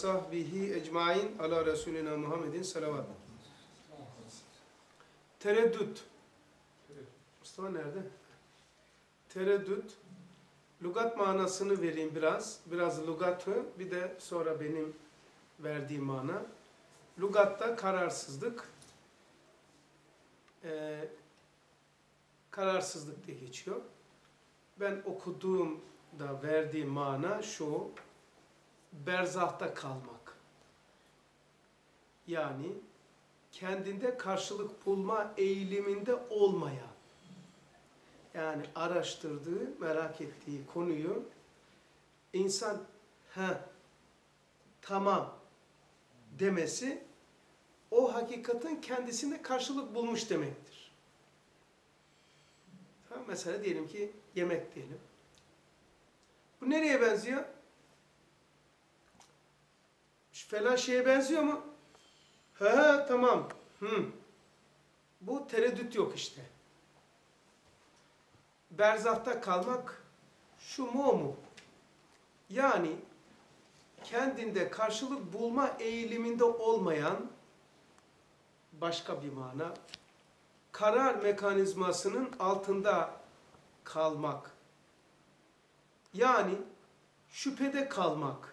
sahbihi ecmain ala Resulina Muhammedin salavat. Tereddüt. Mustafa nerede? Tereddüt. Lugat manasını vereyim biraz. Biraz lugatı bir de sonra benim verdiğim mana. Lugatta kararsızlık. Ee, kararsızlık diye geçiyor. Ben okuduğumda verdiğim mana şu. Berzahta kalmak. Yani kendinde karşılık bulma eğiliminde olmayan, yani araştırdığı, merak ettiği konuyu insan ha tamam demesi o hakikatin kendisinde karşılık bulmuş demektir. Tamam, mesela diyelim ki yemek diyelim. Bu nereye benziyor? Falan şeye benziyor mu? He tamam. Hı. Bu tereddüt yok işte. Berzahta kalmak şu mu mu? Yani kendinde karşılık bulma eğiliminde olmayan başka bir mana karar mekanizmasının altında kalmak. Yani şüphede kalmak.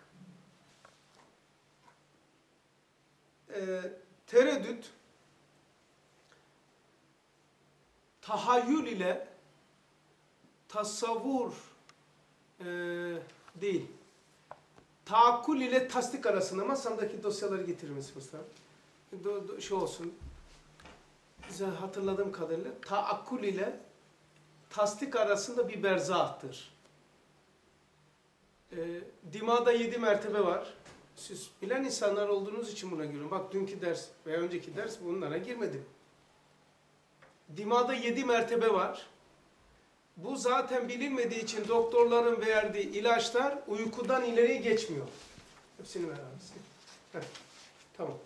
Ee, tereddüt tahayyül ile tasavvur e, değil. Taakkul ile tasdik arasında masamdaki dosyaları getirir misin Mustafa? Do, do, şey olsun. Bize hatırladığım kadarıyla taakkul ile tasdik arasında bir berzahtır. E, dimada yedi mertebe var. Siz bilen insanlar olduğunuz için buna giriyorum. Bak dünkü ders ve önceki ders bunlara girmedim. Dimada yedi mertebe var. Bu zaten bilinmediği için doktorların verdiği ilaçlar uykudan ileri geçmiyor. Hepsini ver abisi. Tamam.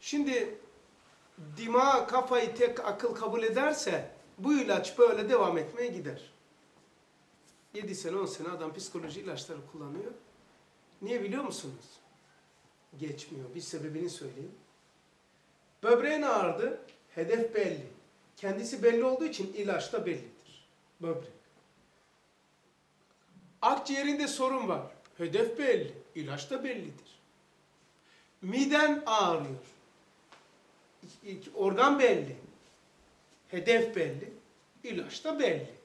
Şimdi dima kafayı tek akıl kabul ederse bu ilaç böyle devam etmeye gider. 7 sene 10 sene adam psikoloji ilaçları kullanıyor. Niye biliyor musunuz? Geçmiyor. Bir sebebini söyleyeyim. Böbreğin ağrıdı. Hedef belli. Kendisi belli olduğu için ilaç da bellidir. Böbrek. Akciğerinde sorun var. Hedef belli. ilaç da bellidir. Miden ağrıyor. Organ belli. Hedef belli. ilaç da belli.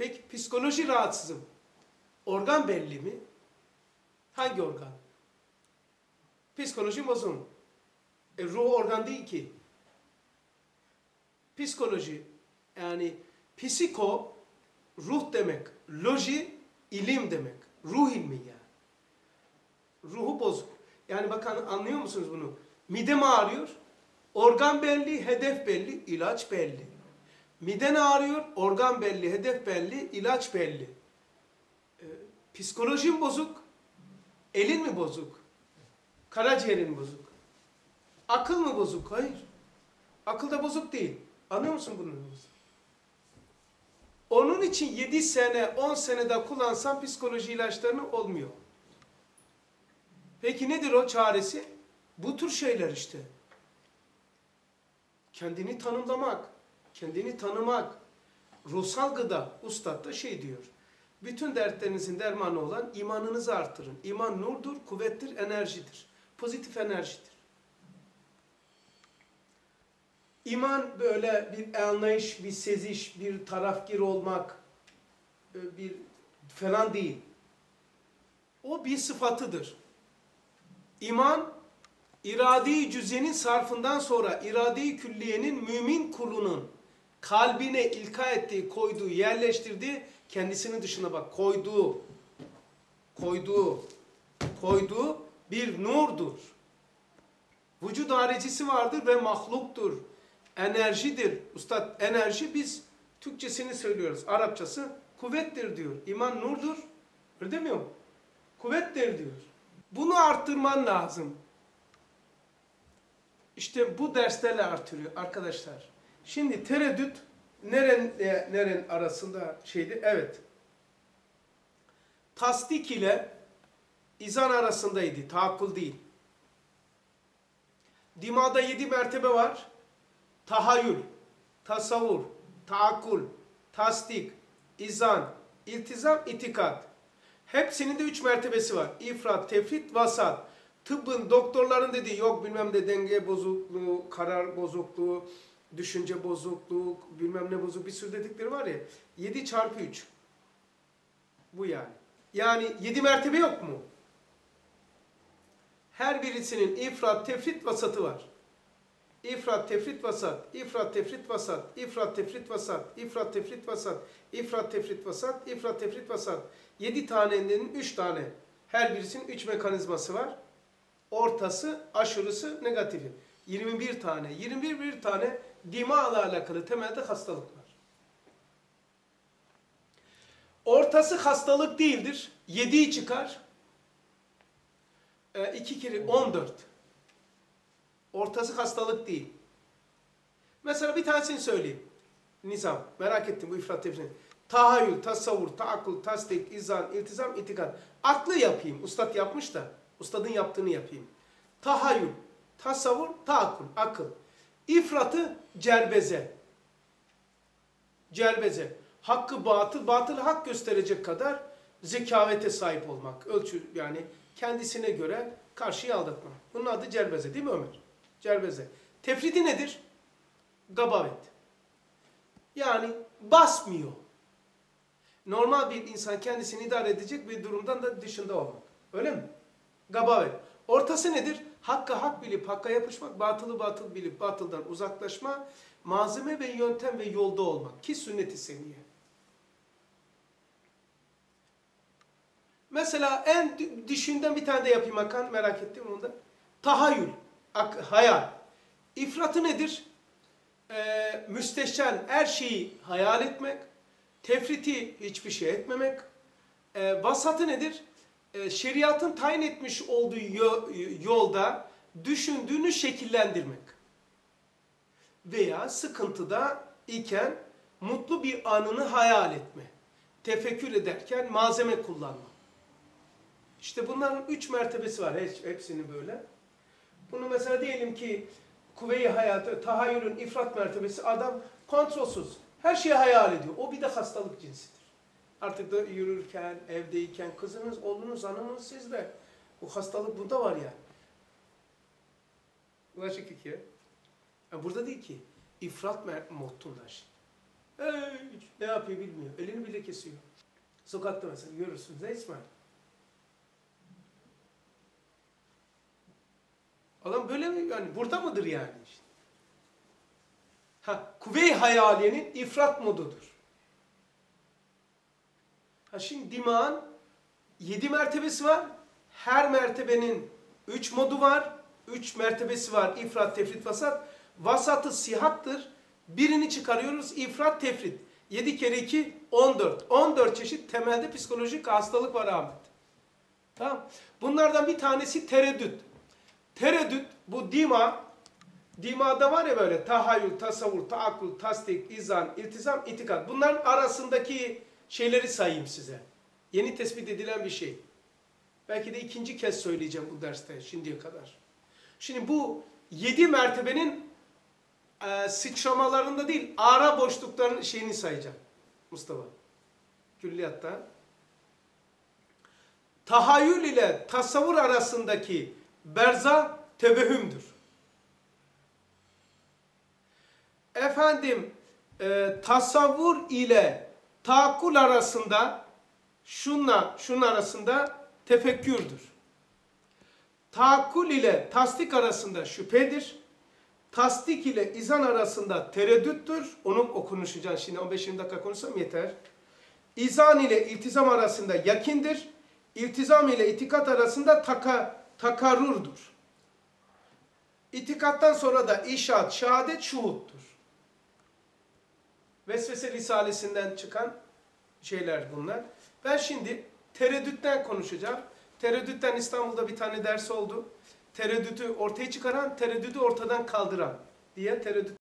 Peki psikoloji rahatsızım. Organ belli mi? Hangi organ? Psikoloji bozun. E, ruh organ değil ki. Psikoloji yani psiko ruh demek. Loji ilim demek. Ruh ilmi yani. Ruhu bozuk. Yani bakın anlıyor musunuz bunu? Midem ağrıyor. Organ belli, hedef belli, ilaç belli. Miden ağrıyor, organ belli, hedef belli, ilaç belli. Ee, psikolojin bozuk, elin mi bozuk? Karaciğerin bozuk. Akıl mı bozuk? Hayır. Akıl da bozuk değil. Anlıyor musun bunu? Onun için 7 sene, 10 senede kullansam psikoloji ilaçlarını olmuyor. Peki nedir o çaresi? Bu tür şeyler işte. Kendini tanımlamak, kendini tanımak. Ruhsal gıda, ustad da şey diyor. Bütün dertlerinizin dermanı olan imanınızı artırın. İman nurdur, kuvvettir, enerjidir. Pozitif enerjidir. İman böyle bir anlayış, bir seziş, bir tarafgir olmak, bir falan değil. O bir sıfatıdır. İman, iradi cüzenin sarfından sonra iradi külliyenin mümin kulunun kalbine ilka ettiği, koyduğu, yerleştirdiği, kendisinin dışına bak, koyduğu, koyduğu, koyduğu bir nurdur. Vücut harecisi vardır ve mahluktur. Enerjidir. Ustad enerji biz Türkçesini söylüyoruz. Arapçası kuvvettir diyor. İman nurdur. Öyle demiyor mu? Kuvvettir diyor. Bunu arttırman lazım. İşte bu derslerle artırıyor arkadaşlar. Şimdi tereddüt neren, neren arasında şeydi? Evet. tasdik ile izan arasındaydı. Taakkul değil. Dimada yedi mertebe var. Tahayyül, tasavvur, taakkul, tasdik, izan, iltizam, itikat. Hepsinin de üç mertebesi var. İfrat, tefrit, vasat. Tıbbın, doktorların dediği yok bilmem de denge bozukluğu, karar bozukluğu, düşünce bozukluğu, bilmem ne bozuk bir sürü dedikleri var ya. 7 çarpı 3. Bu yani. Yani 7 mertebe yok mu? Her birisinin ifrat, tefrit, vasatı var. İfrat, tefrit, vasat, ifrat, tefrit, vasat, ifrat, tefrit, vasat, ifrat, tefrit, vasat, ifrat, tefrit, vasat, ifrat, tefrit, vasat. 7 tanenin 3 tane. Her birisinin 3 mekanizması var. Ortası, aşırısı, negatifi. 21 tane. 21 bir tane dima ile alakalı temelde hastalık var. Ortası hastalık değildir. 7'yi çıkar. 2 kere 14. Ortası hastalık değil. Mesela bir tanesini söyleyeyim. Nizam. Merak ettim bu ifrat tefsir. Tahayyül, tasavvur, taakkul, tasdik, izan, iltizam, itikat. Aklı yapayım. Ustad yapmış da. Ustadın yaptığını yapayım. Tahayyül, tasavvur, taakkul, akıl. İfratı cerbeze. Cerbeze. Hakkı batıl, batılı hak gösterecek kadar zekavete sahip olmak. Ölçü yani kendisine göre karşıyı aldatmak. Bunun adı cerbeze değil mi Ömer? Cerbeze. Tefriti nedir? Gabavet. Yani basmıyor. Normal bir insan kendisini idare edecek bir durumdan da dışında olmak. Öyle mi? Gabavet. Ortası nedir? Hakka hak bilip hakka yapışmak, batılı batıl bilip batıldan uzaklaşma, malzeme ve yöntem ve yolda olmak. Ki sünnet-i seniye. Mesela en düşünden bir tane de yapayım Hakan. Merak ettim onu da. Tahayyül. Hayal. İfratı nedir? Ee, müsteşen her şeyi hayal etmek. Tefriti hiçbir şey etmemek. Ee, vasatı nedir? Ee, şeriatın tayin etmiş olduğu yolda düşündüğünü şekillendirmek. Veya sıkıntıda iken mutlu bir anını hayal etme. Tefekkür ederken malzeme kullanma. İşte bunların üç mertebesi var hepsinin böyle. Bunu mesela diyelim ki kuvve-i hayatı, tahayyülün ifrat mertebesi adam kontrolsüz. Her şeyi hayal ediyor. O bir de hastalık cinsidir. Artık da yürürken, evdeyken, kızınız, oğlunuz, hanımınız sizde. Bu hastalık bunda var yani. Ulaşık iki. Yani burada değil ki. İfrat moddunda şey. Hiç ne yapıyor bilmiyor. Elini bile kesiyor. Sokakta mesela görürsünüz. Ne İsmail? Adam böyle mi? Yani burada mıdır yani? Işte. Ha, kuvve-i hayaliyenin ifrat modudur. Ha şimdi dimağın yedi mertebesi var. Her mertebenin üç modu var. Üç mertebesi var. İfrat, tefrit, vasat. Vasatı sihattır. Birini çıkarıyoruz. İfrat, tefrit. Yedi kere iki, on dört. On dört çeşit temelde psikolojik hastalık var Ahmet. Tamam. Bunlardan bir tanesi tereddüt. Tereddüt bu dima, dimada var ya böyle tahayyül, tasavvur, taakkul, tasdik, izan, iltizam, itikat. Bunların arasındaki şeyleri sayayım size. Yeni tespit edilen bir şey. Belki de ikinci kez söyleyeceğim bu derste şimdiye kadar. Şimdi bu yedi mertebenin e, sıçramalarında değil, ara boşlukların şeyini sayacağım. Mustafa. Külliyatta. Tahayyül ile tasavvur arasındaki berza tevehümdür. Efendim e, tasavvur ile tahakkul arasında şunla şunun arasında tefekkürdür. Tahakkul ile tasdik arasında şüphedir. Tasdik ile izan arasında tereddüttür. Onu okunuşacağız şimdi 15-20 dakika konuşsam yeter. İzan ile iltizam arasında yakindir. İltizam ile itikat arasında taka, takarrurdur. İtikattan sonra da işaret, şehadet, şuhuttur. Vesvese Risalesinden çıkan şeyler bunlar. Ben şimdi tereddütten konuşacağım. Tereddütten İstanbul'da bir tane ders oldu. Tereddütü ortaya çıkaran, tereddütü ortadan kaldıran diye tereddüt